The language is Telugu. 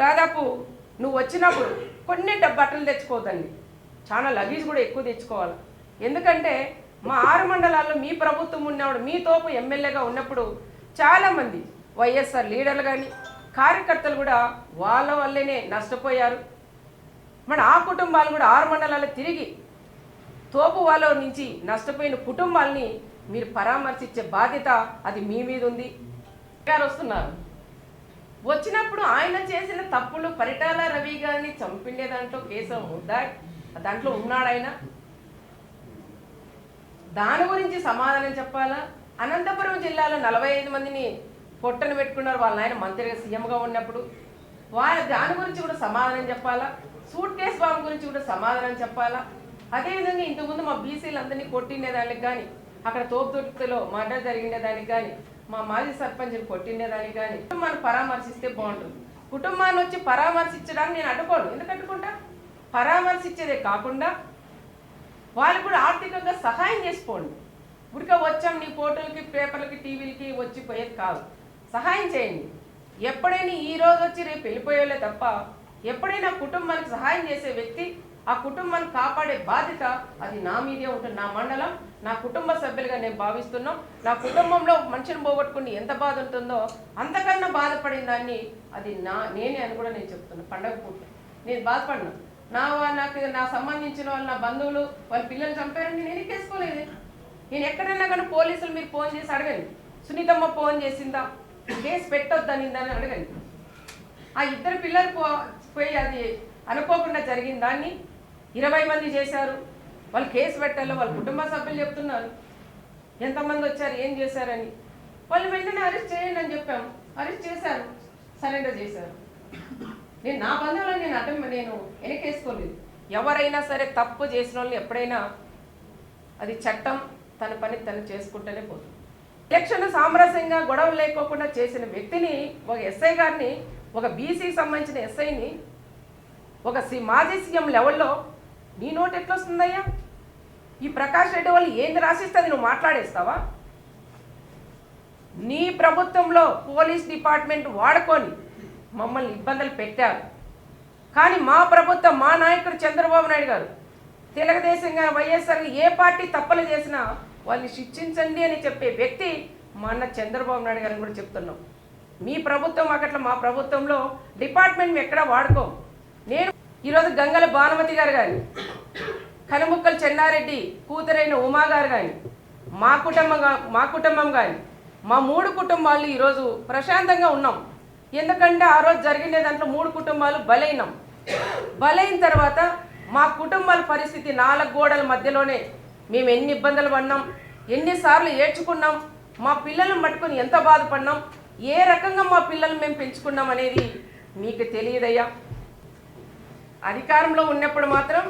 దాదాపు నువ్వు వచ్చినప్పుడు కొన్ని బట్టలు తెచ్చుకోవద్దండి. చాలా లగేజ్ కూడా ఎక్కువ తెచ్చుకోవాలి. ఎందుకంటే మా ఆరు మండలాల్లో మీ ప్రభుత్వం ఉన్నప్పుడు మీ తోపు ఎమ్మెల్యేగా ఉన్నప్పుడు చాలామంది వైఎస్ఆర్ లీడర్లు కానీ కార్యకర్తలు కూడా వాళ్ళ వల్లనే నష్టపోయారు. మన ఆ కుటుంబాలు కూడా ఆరు మండలాలు తిరిగి తోపు వాళ్ళ నుంచి నష్టపోయిన కుటుంబాల్ని మీరు పరామర్శించే బాధ్యత అది మీ మీద ఉంది. గారు వస్తున్నారు. వచ్చినప్పుడు ఆయన చేసిన తప్పులు పరిటాల రవి గారిని చంపిండే దాంట్లో కేసు ఉందా? దాంట్లో ఉన్నాడు ఆయన? దాని గురించి సమాధానం చెప్పాలా? అనంతపురం జిల్లాలో నలభై ఐదు మందిని పొట్టను పెట్టుకున్నారు వాళ్ళ ఆయన మంత్రిగా సీఎంగా ఉన్నప్పుడు. వాళ్ళ దాని గురించి కూడా సమాధానం చెప్పాలా? సూట్ కేసు బాంబు గురించి కూడా సమాధానం చెప్పాలా? అదేవిధంగా ఇంతకుముందు మా బీసీలు అందరినీ కొట్టిండే దానికి కానీ అక్కడ తోపుతుర్తిలో మర్డర్ జరిగిండే దానికి కానీ మా మాజీ సర్పంచ్ని కొట్టిండే కానీ కుటుంబాన్ని పరామర్శిస్తే బాగుంటుంది. కుటుంబాన్ని వచ్చి పరామర్శించడానికి నేను అడ్డుకోను. ఎందుకు అడ్డుకుంటా? పరామర్శించేదే కాకుండా వాళ్ళు కూడా ఆర్థికంగా సహాయం చేసుకోండి. ఉడిక వచ్చాం నీ ఫోటోలకి పేపర్లకి టీవీలకి వచ్చి పోయేది కాదు. సహాయం చేయండి. ఎప్పుడైనా ఈ రోజు వచ్చి రేపు వెళ్ళిపోయేలే తప్ప ఎప్పుడైనా కుటుంబానికి సహాయం చేసే వ్యక్తి ఆ కుటుంబాన్ని కాపాడే బాధ్యత అది నా మీదే ఉంటుంది నా మండలం నా కుటుంబ సభ్యులుగా నేను భావిస్తున్నాం. నా కుటుంబంలో మనిషిని పోగొట్టుకుని ఎంత బాధ ఉంటుందో అంతకన్నా బాధపడిన దాన్ని అది నా నేనే అని కూడా నేను చెప్తున్నా. పండగ పూట నేను బాధపడినా. నా నాకు నా సంబంధించిన వాళ్ళు నా బంధువులు వాళ్ళ పిల్లలు చంపారని నేను ఎక్కేసుకోలేదు నేను ఎక్కడైనా కానీ పోలీసులు మీరు ఫోన్ చేసి అడగండి. సునీతమ్మ ఫోన్ చేసిందా? కేసు పెట్టొద్దనిందని అడగండి. ఆ ఇద్దరు పిల్లలు పో పోయి అది అనుకోకుండా జరిగిన దాన్ని ఇరవై మంది చేశారు. వాళ్ళు కేసు పెట్టాలో వాళ్ళ కుటుంబ సభ్యులు చెప్తున్నారు. ఎంతమంది వచ్చారు ఏం చేశారని. వాళ్ళు వెంటనే అరెస్ట్ చేయండి అని చెప్పాము అరెస్ట్ చేశారు. సరెండర్ చేశారు. నేను నా బంధువులను నేను అటెంప్ నేను వెనకేసుకోలేదు. ఎవరైనా సరే తప్పు చేసిన వాళ్ళని ఎప్పుడైనా అది చట్టం తన పని తను చేసుకుంటూనే పోతుంది. ఎలక్షన్ సామరస్యంగా గొడవ లేకోకుండా చేసిన వ్యక్తిని ఒక ఎస్ఐ గారిని ఒక బీసీకి సంబంధించిన ఎస్ఐని ఒక సి మాజీ సీఎం లెవెల్లో నీ నోట్ ఎట్లా వస్తుందయ్యా ఈ ప్రకాష్ రెడ్డి వాళ్ళు ఏంది రాసిస్తే అది నువ్వు మాట్లాడేస్తావా? నీ ప్రభుత్వంలో పోలీస్ డిపార్ట్మెంట్ వాడుకొని మమ్మల్ని ఇబ్బందులు పెట్టారు. కానీ మా ప్రభుత్వం మా నాయకుడు చంద్రబాబు నాయుడు గారు తెలుగుదేశంగా వైఎస్ఆర్ ఏ పార్టీ తప్పులు చేసినా వాళ్ళని శిక్షించండి అని చెప్పే వ్యక్తి మా అన్న చంద్రబాబు నాయుడు గారిని కూడా చెప్తున్నాం. మీ ప్రభుత్వం అక్కట్ల మా ప్రభుత్వంలో డిపార్ట్మెంట్ ఎక్కడ వాడుకోం. నేను ఈరోజు గంగల భానుమతి గారు కానీ కనుముక్కల చెన్నారెడ్డి కూతురైన ఉమా గారు కానీ మా కుటుంబం మా కుటుంబం కానీ మా మూడు కుటుంబాలు ఈరోజు ప్రశాంతంగా ఉన్నాం. ఎందుకంటే ఆ రోజు జరిగిన దాంట్లో మూడు కుటుంబాలు బలైనాం బలైన తర్వాత మా కుటుంబాల పరిస్థితి నాలుగు గోడల మధ్యలోనే మేము ఎన్ని ఇబ్బందులు పడినాం ఎన్నిసార్లు ఏడ్చుకున్నాం మా పిల్లలను పట్టుకొని ఎంత బాధపడినాం ఏ రకంగా మా పిల్లలు మేము పెంచుకున్నాం అనేది మీకు తెలియదయ్యా. అధికారంలో ఉన్నప్పుడు మాత్రం